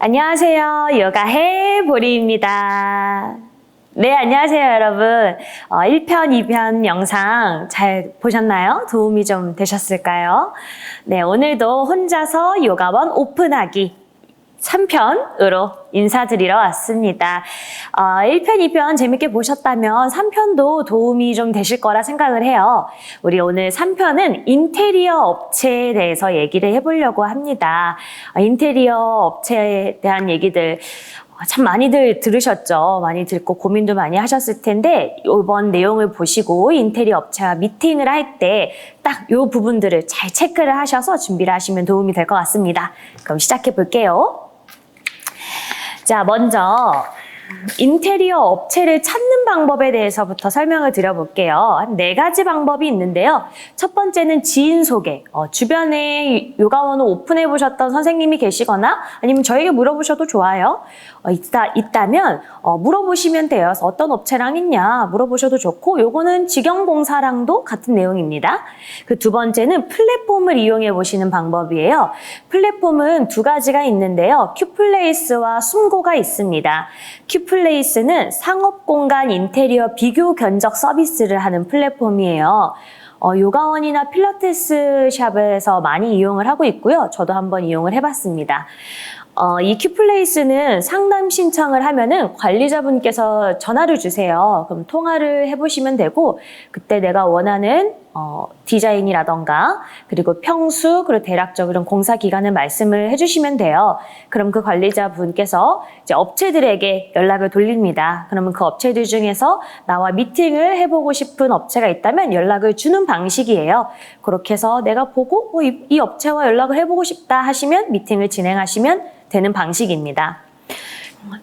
안녕하세요. 요가해 보리입니다. 네, 안녕하세요, 여러분. 어, 1편, 2편 영상 잘 보셨나요? 도움이 좀 되셨을까요? 네, 오늘도 혼자서 요가원 오픈하기 3편으로 인사드리러 왔습니다. 어, 1편, 2편 재밌게 보셨다면 3편도 도움이 좀 되실 거라 생각을 해요. 우리 오늘 3편은 인테리어 업체에 대해서 얘기를 해보려고 합니다. 어, 인테리어 업체에 대한 얘기들 어, 참 많이들 들으셨죠. 많이 듣고 고민도 많이 하셨을 텐데 이번 내용을 보시고 인테리어 업체와 미팅을 할 때 딱 이 부분들을 잘 체크를 하셔서 준비를 하시면 도움이 될 것 같습니다. 그럼 시작해 볼게요. 자, 먼저 인테리어 업체를 찾는 방법에 대해서부터 설명을 드려볼게요. 한 네 가지 방법이 있는데요. 첫 번째는 지인 소개. 어, 주변에 요가원을 오픈해 보셨던 선생님이 계시거나 아니면 저에게 물어보셔도 좋아요. 어, 있다, 있다면 어, 물어보시면 돼요. 어떤 업체랑 있냐 물어보셔도 좋고 요거는 직영공사랑도 같은 내용입니다. 그 두 번째는 플랫폼을 이용해 보시는 방법이에요. 플랫폼은 두 가지가 있는데요. 큐플레이스와 숨고가 있습니다. 큐플레이스는 상업공간 인테리어 비교 견적 서비스를 하는 플랫폼이에요. 어, 요가원이나 필라테스 샵에서 많이 이용을 하고 있고요. 저도 한번 이용을 해봤습니다. 어, 이 큐플레이스는 상담 신청을 하면은 관리자분께서 전화를 주세요. 그럼 통화를 해보시면 되고 그때 내가 원하는 어, 디자인이라던가 그리고 평수 그리고 대략적 이런 공사 기간을 말씀을 해주시면 돼요. 그럼 그 관리자 분께서 이제 업체들에게 연락을 돌립니다. 그러면 그 업체들 중에서 나와 미팅을 해보고 싶은 업체가 있다면 연락을 주는 방식이에요. 그렇게 해서 내가 보고 어, 이, 이 업체와 연락을 해보고 싶다 하시면 미팅을 진행하시면 되는 방식입니다.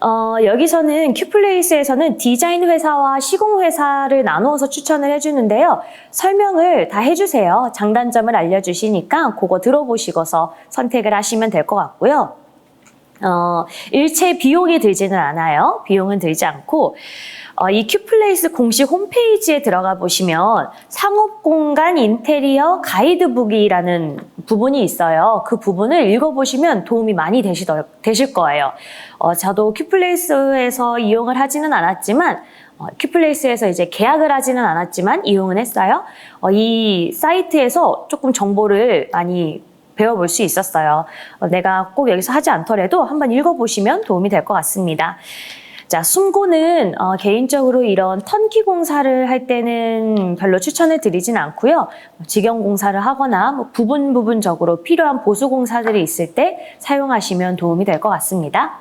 어, 여기서는 큐플레이스에서는 디자인 회사와 시공 회사를 나누어서 추천을 해주는데요. 설명을 다 해주세요. 장단점을 알려주시니까 그거 들어보시고서 선택을 하시면 될 것 같고요. 어, 일체 비용이 들지는 않아요. 비용은 들지 않고, 어, 이 큐플레이스 공식 홈페이지에 들어가 보시면 상업공간 인테리어 가이드북이라는 부분이 있어요. 그 부분을 읽어보시면 도움이 많이 되시더, 되실 거예요. 어, 저도 큐플레이스에서 이용을 하지는 않았지만, 어, 큐플레이스에서 이제 계약을 하지는 않았지만 이용은 했어요. 어, 이 사이트에서 조금 정보를 많이 배워볼 수 있었어요. 어, 내가 꼭 여기서 하지 않더라도 한번 읽어보시면 도움이 될 것 같습니다. 자, 숨고는 어, 개인적으로 이런 턴키 공사를 할 때는 별로 추천을 드리진 않고요. 뭐 직영 공사를 하거나 뭐 부분 부분적으로 필요한 보수 공사들이 있을 때 사용하시면 도움이 될 것 같습니다.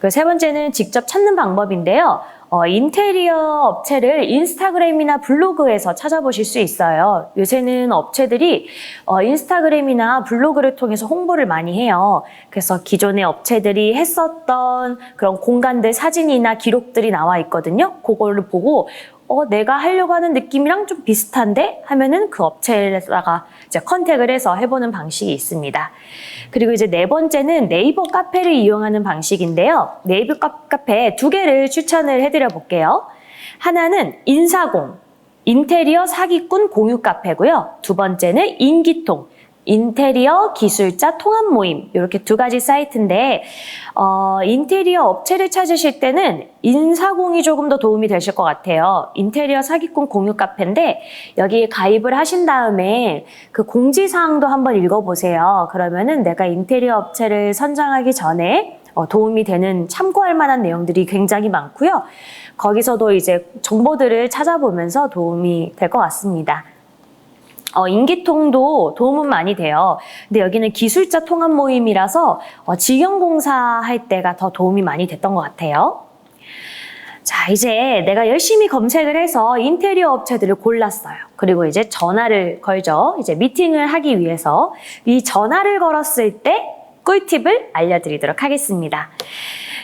그 세 번째는 직접 찾는 방법인데요. 어, 인테리어 업체를 인스타그램이나 블로그에서 찾아보실 수 있어요. 요새는 업체들이 어, 인스타그램이나 블로그를 통해서 홍보를 많이 해요. 그래서 기존의 업체들이 했었던 그런 공간들 사진이나 기록들이 나와 있거든요. 그거를 보고 어, 내가 하려고 하는 느낌이랑 좀 비슷한데? 하면은 그 업체에다가 이제 컨택을 해서 해보는 방식이 있습니다. 그리고 이제 네 번째는 네이버 카페를 이용하는 방식인데요. 네이버 카- 카페 두 개를 추천을 해드려 볼게요. 하나는 인사공, 인테리어 사기꾼 공유 카페고요. 두 번째는 인기통, 인테리어 기술자 통합 모임 이렇게 두 가지 사이트인데 어, 인테리어 업체를 찾으실 때는 인사공이 조금 더 도움이 되실 것 같아요. 인테리어 사기꾼 공유 카페인데 여기에 가입을 하신 다음에 그 공지사항도 한번 읽어보세요. 그러면은 내가 인테리어 업체를 선정하기 전에 어, 도움이 되는 참고할 만한 내용들이 굉장히 많고요. 거기서도 이제 정보들을 찾아보면서 도움이 될 것 같습니다. 어, 인기통도 도움은 많이 돼요. 근데 여기는 기술자 통합 모임이라서 어, 직영공사 할 때가 더 도움이 많이 됐던 것 같아요. 자, 이제 내가 열심히 검색을 해서 인테리어 업체들을 골랐어요. 그리고 이제 전화를 걸죠. 이제 미팅을 하기 위해서 이 전화를 걸었을 때 꿀팁을 알려드리도록 하겠습니다.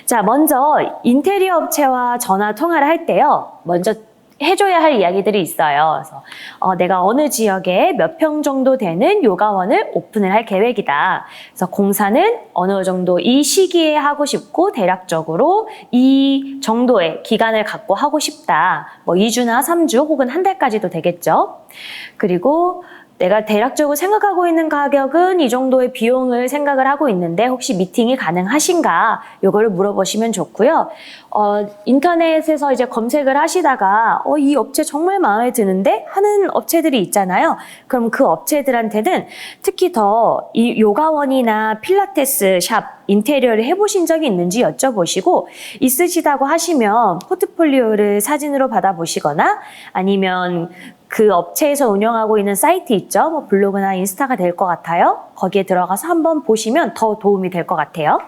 자, 먼저 인테리어 업체와 전화 통화를 할 때요. 먼저 해줘야 할 이야기들이 있어요. 그래서 어, 내가 어느 지역에 몇 평 정도 되는 요가원을 오픈을 할 계획이다. 그래서 공사는 어느 정도 이 시기에 하고 싶고 대략적으로 이 정도의 기간을 갖고 하고 싶다. 뭐 2주나 3주 혹은 한 달까지도 되겠죠. 그리고 내가 대략적으로 생각하고 있는 가격은 이 정도의 비용을 생각을 하고 있는데 혹시 미팅이 가능하신가? 요거를 물어보시면 좋고요. 어, 인터넷에서 이제 검색을 하시다가 어, 이 업체 정말 마음에 드는데 하는 업체들이 있잖아요. 그럼 그 업체들한테는 특히 더 이 요가원이나 필라테스 샵 인테리어를 해보신 적이 있는지 여쭤보시고 있으시다고 하시면 포트폴리오를 사진으로 받아보시거나 아니면 그 업체에서 운영하고 있는 사이트 있죠? 뭐 블로그나 인스타가 될 것 같아요. 거기에 들어가서 한번 보시면 더 도움이 될 것 같아요.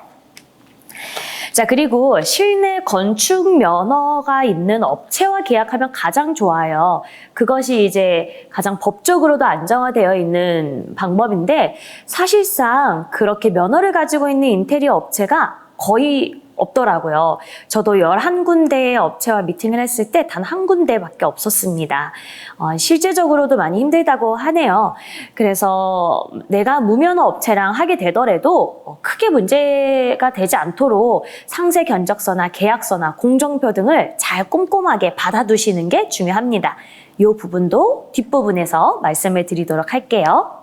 자, 그리고 실내 건축 면허가 있는 업체와 계약하면 가장 좋아요. 그것이 이제 가장 법적으로도 안정화되어 있는 방법인데 사실상 그렇게 면허를 가지고 있는 인테리어 업체가 거의 없더라고요. 저도 11군데의 업체와 미팅을 했을 때 단 한 군데밖에 없었습니다. 어, 실제적으로도 많이 힘들다고 하네요. 그래서 내가 무면허 업체랑 하게 되더라도 어, 크게 문제가 되지 않도록 상세 견적서나 계약서나 공정표 등을 잘 꼼꼼하게 받아두시는 게 중요합니다. 이 부분도 뒷부분에서 말씀을 드리도록 할게요.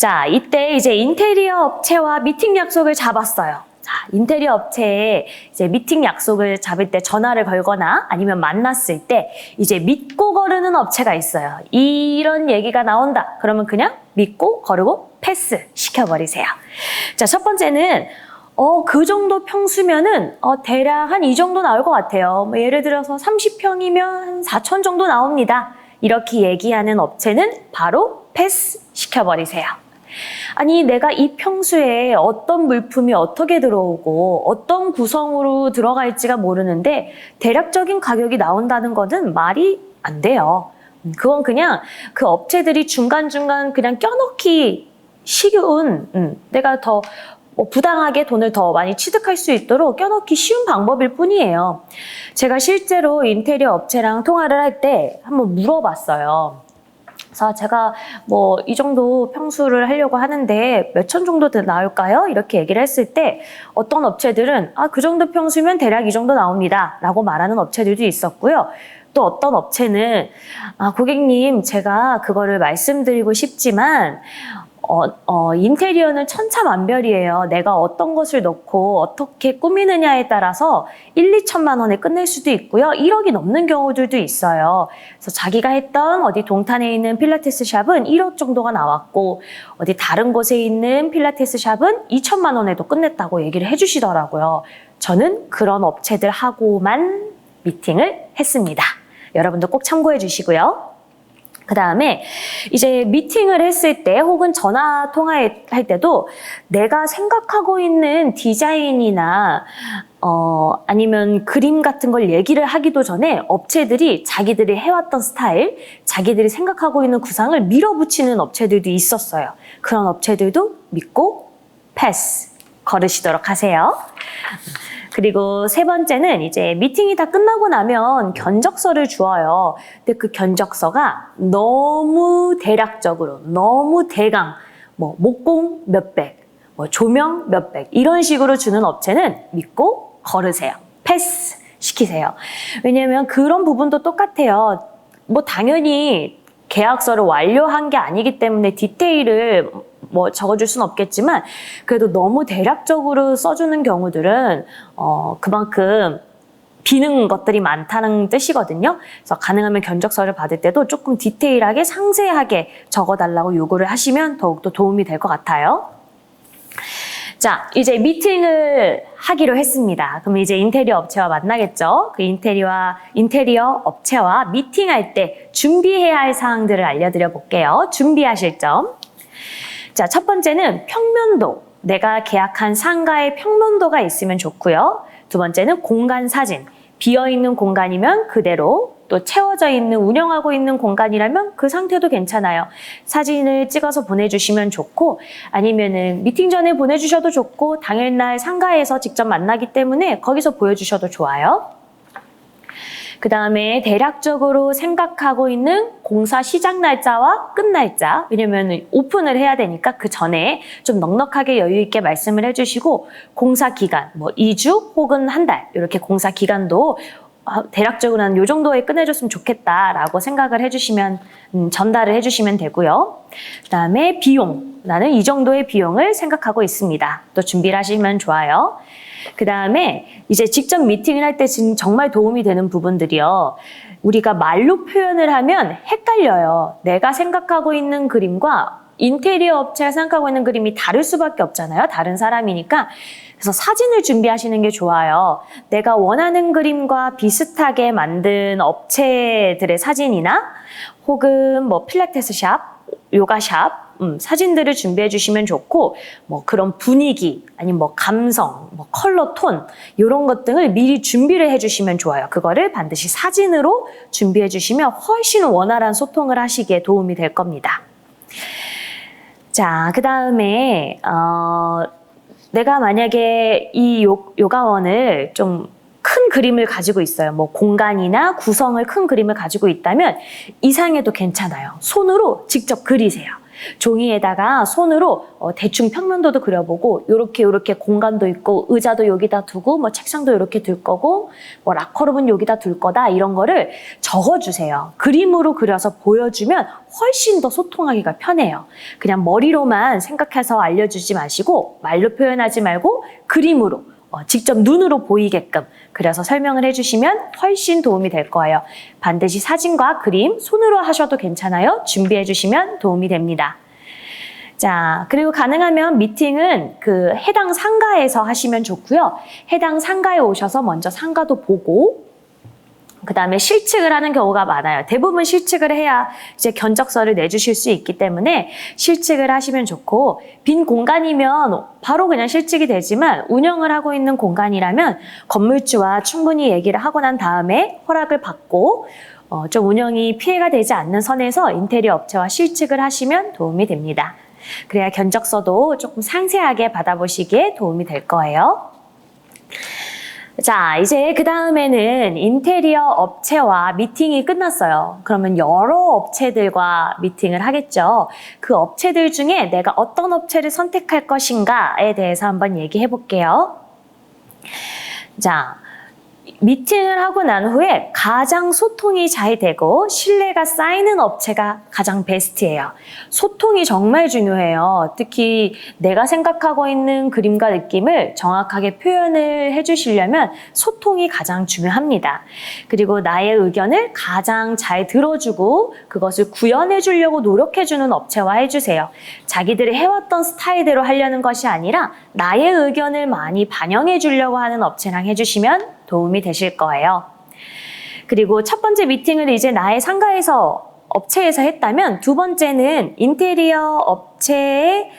자, 이때 이제 인테리어 업체와 미팅 약속을 잡았어요. 자, 인테리어 업체에 이제 미팅 약속을 잡을 때 전화를 걸거나 아니면 만났을 때 이제 믿고 거르는 업체가 있어요. 이런 얘기가 나온다. 그러면 그냥 믿고 거르고 패스 시켜버리세요. 자, 첫 번째는 어, 그 정도 평수면은, 어, 대략 한 이 정도 나올 것 같아요. 뭐 예를 들어서 30평이면 한 4천 정도 나옵니다. 이렇게 얘기하는 업체는 바로 패스 시켜버리세요. 아니, 내가 이 평수에 어떤 물품이 어떻게 들어오고 어떤 구성으로 들어갈지가 모르는데 대략적인 가격이 나온다는 것은 말이 안 돼요. 음, 그건 그냥 그 업체들이 중간중간 그냥 껴넣기 쉬운, 음, 내가 더뭐 부당하게 돈을 더 많이 취득할 수 있도록 껴넣기 쉬운 방법일 뿐이에요. 제가 실제로 인테리어 업체랑 통화를 할 때 한번 물어봤어요. 그래서 제가 뭐 이 정도 평수를 하려고 하는데 몇 천 정도 더 나올까요? 이렇게 얘기를 했을 때 어떤 업체들은 아, 그 정도 평수면 대략 이 정도 나옵니다. 라고 말하는 업체들도 있었고요. 또 어떤 업체는 아, 고객님, 제가 그거를 말씀드리고 싶지만 어, 어, 인테리어는 천차만별이에요. 내가 어떤 것을 넣고 어떻게 꾸미느냐에 따라서 1, 2천만 원에 끝낼 수도 있고요. 1억이 넘는 경우들도 있어요. 그래서 자기가 했던 어디 동탄에 있는 필라테스 샵은 1억 정도가 나왔고 어디 다른 곳에 있는 필라테스 샵은 2천만 원에도 끝냈다고 얘기를 해주시더라고요. 저는 그런 업체들하고만 미팅을 했습니다. 여러분도 꼭 참고해 주시고요. 그 다음에 이제 미팅을 했을 때 혹은 전화 통화할 때도 내가 생각하고 있는 디자인이나 어, 아니면 그림 같은 걸 얘기를 하기도 전에 업체들이 자기들이 해왔던 스타일, 자기들이 생각하고 있는 구상을 밀어붙이는 업체들도 있었어요. 그런 업체들도 믿고 패스 걸으시도록 하세요. 그리고 세 번째는 이제 미팅이 다 끝나고 나면 견적서를 주어요. 근데 그 견적서가 너무 대략적으로, 너무 대강, 뭐 목공 몇백, 뭐 조명 몇백 이런 식으로 주는 업체는 믿고 걸으세요. 패스 시키세요. 왜냐하면 그런 부분도 똑같아요. 뭐 당연히 계약서를 완료한 게 아니기 때문에 디테일을 뭐 적어줄 수는 없겠지만 그래도 너무 대략적으로 써주는 경우들은 어 그만큼 비는 것들이 많다는 뜻이거든요. 그래서 가능하면 견적서를 받을 때도 조금 디테일하게 상세하게 적어달라고 요구를 하시면 더욱더 도움이 될 것 같아요. 자, 이제 미팅을 하기로 했습니다. 그럼 이제 인테리어 업체와 만나겠죠? 그 인테리어, 인테리어 업체와 미팅할 때 준비해야 할 사항들을 알려드려 볼게요. 준비하실 점. 자, 첫 번째는 평면도. 내가 계약한 상가의 평면도가 있으면 좋고요. 두 번째는 공간 사진. 비어 있는 공간이면 그대로 또 채워져 있는 운영하고 있는 공간이라면 그 상태도 괜찮아요. 사진을 찍어서 보내주시면 좋고 아니면은 미팅 전에 보내주셔도 좋고 당일날 상가에서 직접 만나기 때문에 거기서 보여주셔도 좋아요. 그 다음에 대략적으로 생각하고 있는 공사 시작 날짜와 끝 날짜. 왜냐면 오픈을 해야 되니까 그 전에 좀 넉넉하게 여유 있게 말씀을 해주시고 공사 기간, 뭐 2주 혹은 한 달, 이렇게 공사 기간도 아, 대략적으로 한 요 정도에 끝내줬으면 좋겠다라고 생각을 해주시면 음, 전달을 해주시면 되고요. 그 다음에 비용 나는 이 정도의 비용을 생각하고 있습니다. 또 준비를 하시면 좋아요. 그 다음에 이제 직접 미팅을 할 때 정말 도움이 되는 부분들이요. 우리가 말로 표현을 하면 헷갈려요. 내가 생각하고 있는 그림과 인테리어 업체가 생각하고 있는 그림이 다를 수밖에 없잖아요. 다른 사람이니까. 그래서 사진을 준비하시는 게 좋아요. 내가 원하는 그림과 비슷하게 만든 업체들의 사진이나 혹은 뭐 필라테스 샵, 요가 샵, 음, 사진들을 준비해 주시면 좋고 뭐 그런 분위기 아니면 뭐 감성, 뭐 컬러 톤 이런 것 등을 미리 준비를 해 주시면 좋아요. 그거를 반드시 사진으로 준비해 주시면 훨씬 원활한 소통을 하시기에 도움이 될 겁니다. 자, 그 다음에 어, 내가 만약에 이 요, 요가원을 좀 큰 그림을 가지고 있어요. 뭐 공간이나 구성을 큰 그림을 가지고 있다면 이상해도 괜찮아요. 손으로 직접 그리세요. 종이에다가 손으로 어, 대충 평면도도 그려보고 요렇게 요렇게 공간도 있고 의자도 여기다 두고 뭐 책상도 이렇게 둘 거고 뭐 락커룸은 여기다 둘 거다 이런 거를 적어주세요. 그림으로 그려서 보여주면 훨씬 더 소통하기가 편해요. 그냥 머리로만 생각해서 알려주지 마시고 말로 표현하지 말고 그림으로 어, 직접 눈으로 보이게끔 그려서 설명을 해주시면 훨씬 도움이 될 거예요. 반드시 사진과 그림 손으로 하셔도 괜찮아요. 준비해 주시면 도움이 됩니다. 자, 그리고 가능하면 미팅은 그 해당 상가에서 하시면 좋고요. 해당 상가에 오셔서 먼저 상가도 보고 그 다음에 실측을 하는 경우가 많아요. 대부분 실측을 해야 이제 견적서를 내주실 수 있기 때문에 실측을 하시면 좋고 빈 공간이면 바로 그냥 실측이 되지만 운영을 하고 있는 공간이라면 건물주와 충분히 얘기를 하고 난 다음에 허락을 받고 어, 좀 운영이 피해가 되지 않는 선에서 인테리어 업체와 실측을 하시면 도움이 됩니다. 그래야 견적서도 조금 상세하게 받아보시기에 도움이 될 거예요. 자, 이제 그 다음에는 인테리어 업체와 미팅이 끝났어요. 그러면 여러 업체들과 미팅을 하겠죠. 그 업체들 중에 내가 어떤 업체를 선택할 것인가에 대해서 한번 얘기해 볼게요. 자, 미팅을 하고 난 후에 가장 소통이 잘 되고 신뢰가 쌓이는 업체가 가장 베스트예요. 소통이 정말 중요해요. 특히 내가 생각하고 있는 그림과 느낌을 정확하게 표현을 해주시려면 소통이 가장 중요합니다. 그리고 나의 의견을 가장 잘 들어주고 그것을 구현해 주려고 노력해 주는 업체와 해주세요. 자기들이 해왔던 스타일대로 하려는 것이 아니라 나의 의견을 많이 반영해 주려고 하는 업체랑 해주시면 도움이 되실 거예요. 그리고 첫 번째 미팅을 이제 나의 상가에서 업체에서 했다면 두 번째는 인테리어 업체의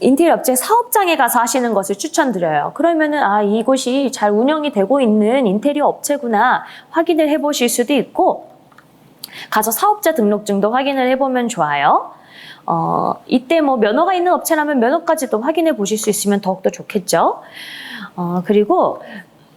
인테리어 업체 사업장에 가서 하시는 것을 추천드려요. 그러면은 아 이곳이 잘 운영이 되고 있는 인테리어 업체구나 확인을 해보실 수도 있고 가서 사업자 등록증도 확인을 해보면 좋아요. 어, 이때 뭐 면허가 있는 업체라면 면허까지도 확인해 보실 수 있으면 더욱더 좋겠죠. 어, 그리고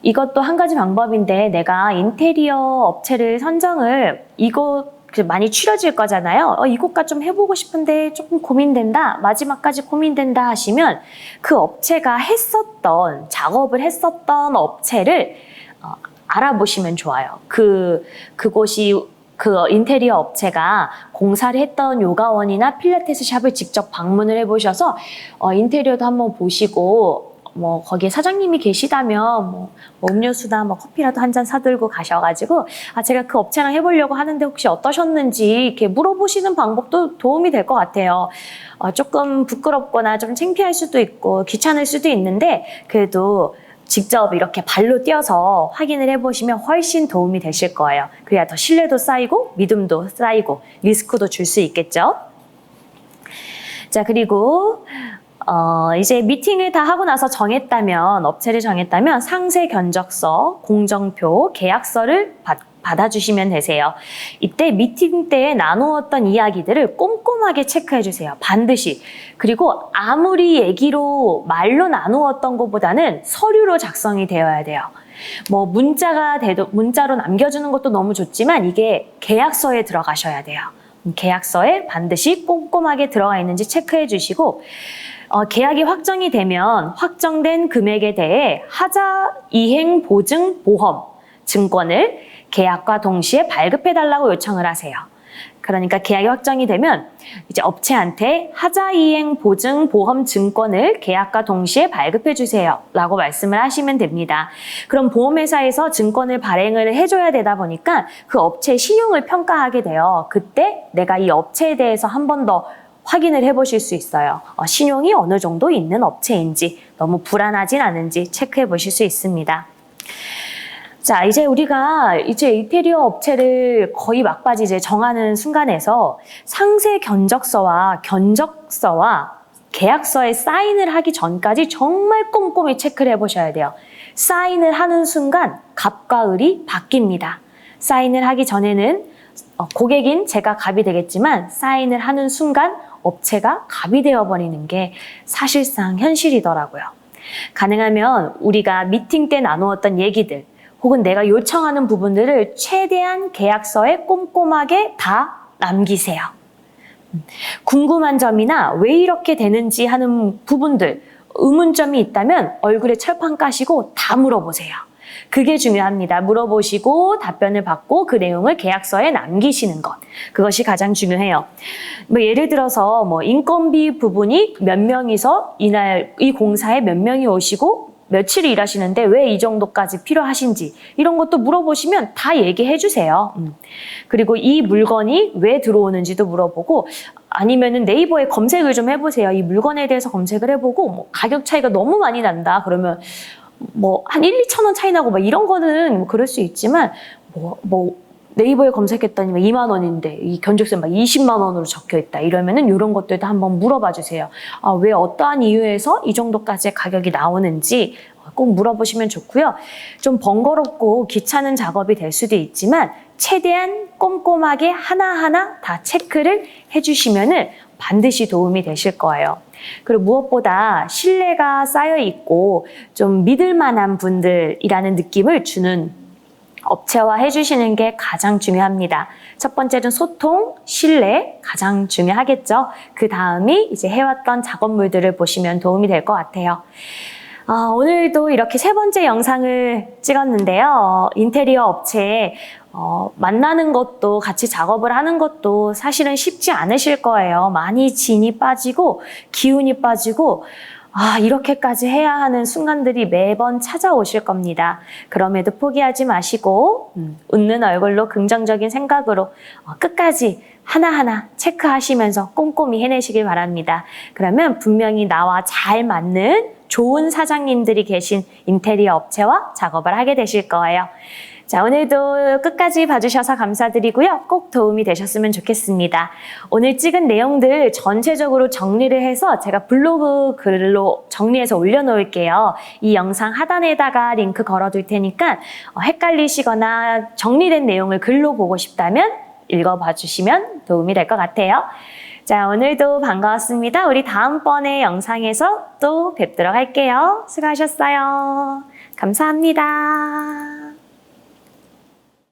이것도 한 가지 방법인데 내가 인테리어 업체를 선정을 이곳 많이 추려질 거잖아요. 어, 이곳과 좀 해보고 싶은데 조금 고민된다. 마지막까지 고민된다 하시면 그 업체가 했었던 작업을 했었던 업체를 어, 알아보시면 좋아요. 그 그곳이 그 인테리어 업체가 공사를 했던 요가원이나 필라테스 샵을 직접 방문을 해보셔서 어, 인테리어도 한번 보시고 뭐 거기에 사장님이 계시다면 뭐, 뭐 음료수나 뭐 커피라도 한 잔 사들고 가셔가지고 아 제가 그 업체랑 해보려고 하는데 혹시 어떠셨는지 이렇게 물어보시는 방법도 도움이 될 것 같아요. 어, 조금 부끄럽거나 좀 창피할 수도 있고 귀찮을 수도 있는데 그래도 직접 이렇게 발로 뛰어서 확인을 해보시면 훨씬 도움이 되실 거예요. 그래야 더 신뢰도 쌓이고 믿음도 쌓이고 리스크도 줄 수 있겠죠. 자 그리고 어, 이제 미팅을 다 하고 나서 정했다면, 업체를 정했다면 상세 견적서, 공정표, 계약서를 받, 받아주시면 되세요. 이때 미팅 때에 나누었던 이야기들을 꼼꼼하게 체크해 주세요. 반드시. 그리고 아무리 얘기로 말로 나누었던 것보다는 서류로 작성이 되어야 돼요. 뭐 문자가 돼도 문자로 남겨주는 것도 너무 좋지만 이게 계약서에 들어가셔야 돼요. 계약서에 반드시 꼼꼼하게 들어가 있는지 체크해 주시고 어, 계약이 확정이 되면 확정된 금액에 대해 하자 이행 보증 보험 증권을 계약과 동시에 발급해 달라고 요청을 하세요. 그러니까 계약이 확정이 되면 이제 업체한테 하자 이행 보증 보험 증권을 계약과 동시에 발급해 주세요. 라고 말씀을 하시면 됩니다. 그럼 보험회사에서 증권을 발행을 해줘야 되다 보니까 그 업체의 신용을 평가하게 돼요. 그때 내가 이 업체에 대해서 한 번 더 확인을 해보실 수 있어요. 어, 신용이 어느 정도 있는 업체인지 너무 불안하진 않은지 체크해 보실 수 있습니다. 자, 이제 우리가 이제 인테리어 업체를 거의 막바지 이제 정하는 순간에서 상세 견적서와 견적서와 계약서에 사인을 하기 전까지 정말 꼼꼼히 체크를 해보셔야 돼요. 사인을 하는 순간 갑과 을이 바뀝니다. 사인을 하기 전에는 어, 고객인 제가 갑이 되겠지만 사인을 하는 순간 업체가 갑이 되어버리는 게 사실상 현실이더라고요. 가능하면 우리가 미팅 때 나누었던 얘기들 혹은 내가 요청하는 부분들을 최대한 계약서에 꼼꼼하게 다 남기세요. 음, 궁금한 점이나 왜 이렇게 되는지 하는 부분들, 의문점이 있다면 얼굴에 철판 까시고 다 물어보세요. 그게 중요합니다. 물어보시고 답변을 받고 그 내용을 계약서에 남기시는 것. 그것이 가장 중요해요. 뭐 예를 들어서 뭐 인건비 부분이 몇 명이서 이날 이 공사에 몇 명이 오시고 며칠 일하시는데 왜 이 정도까지 필요하신지 이런 것도 물어보시면 다 얘기해 주세요. 음. 그리고 이 물건이 왜 들어오는지도 물어보고 아니면은 네이버에 검색을 좀 해보세요. 이 물건에 대해서 검색을 해보고 뭐 가격 차이가 너무 많이 난다 그러면 뭐 한 1, 2천 원 차이 나고 막 이런 거는 뭐 그럴 수 있지만 뭐, 뭐 네이버에 검색했더니 막 2만 원인데 이 견적세 막 20만 원으로 적혀 있다 이러면은 이런 것들도 한번 물어봐 주세요. 아, 왜 어떠한 이유에서 이 정도까지의 가격이 나오는지 꼭 물어보시면 좋고요. 좀 번거롭고 귀찮은 작업이 될 수도 있지만 최대한 꼼꼼하게 하나하나 다 체크를 해주시면은 반드시 도움이 되실 거예요. 그리고 무엇보다 신뢰가 쌓여 있고 좀 믿을 만한 분들이라는 느낌을 주는 업체화 해주시는 게 가장 중요합니다. 첫 번째는 소통, 신뢰 가장 중요하겠죠. 그 다음이 이제 해왔던 작업물들을 보시면 도움이 될 것 같아요. 아, 오늘도 이렇게 세 번째 영상을 찍었는데요. 인테리어 업체에 어, 만나는 것도 같이 작업을 하는 것도 사실은 쉽지 않으실 거예요. 많이 진이 빠지고 기운이 빠지고 아, 이렇게까지 해야 하는 순간들이 매번 찾아오실 겁니다. 그럼에도 포기하지 마시고, 음, 웃는 얼굴로 긍정적인 생각으로 어, 끝까지 하나하나 체크하시면서 꼼꼼히 해내시길 바랍니다. 그러면 분명히 나와 잘 맞는 좋은 사장님들이 계신 인테리어 업체와 작업을 하게 되실 거예요. 자, 오늘도 끝까지 봐주셔서 감사드리고요. 꼭 도움이 되셨으면 좋겠습니다. 오늘 찍은 내용들 전체적으로 정리를 해서 제가 블로그 글로 정리해서 올려놓을게요. 이 영상 하단에다가 링크 걸어둘 테니까 어, 헷갈리시거나 정리된 내용을 글로 보고 싶다면 읽어봐 주시면 도움이 될 것 같아요. 자, 오늘도 반가웠습니다. 우리 다음번에 영상에서 또 뵙도록 할게요. 수고하셨어요. 감사합니다.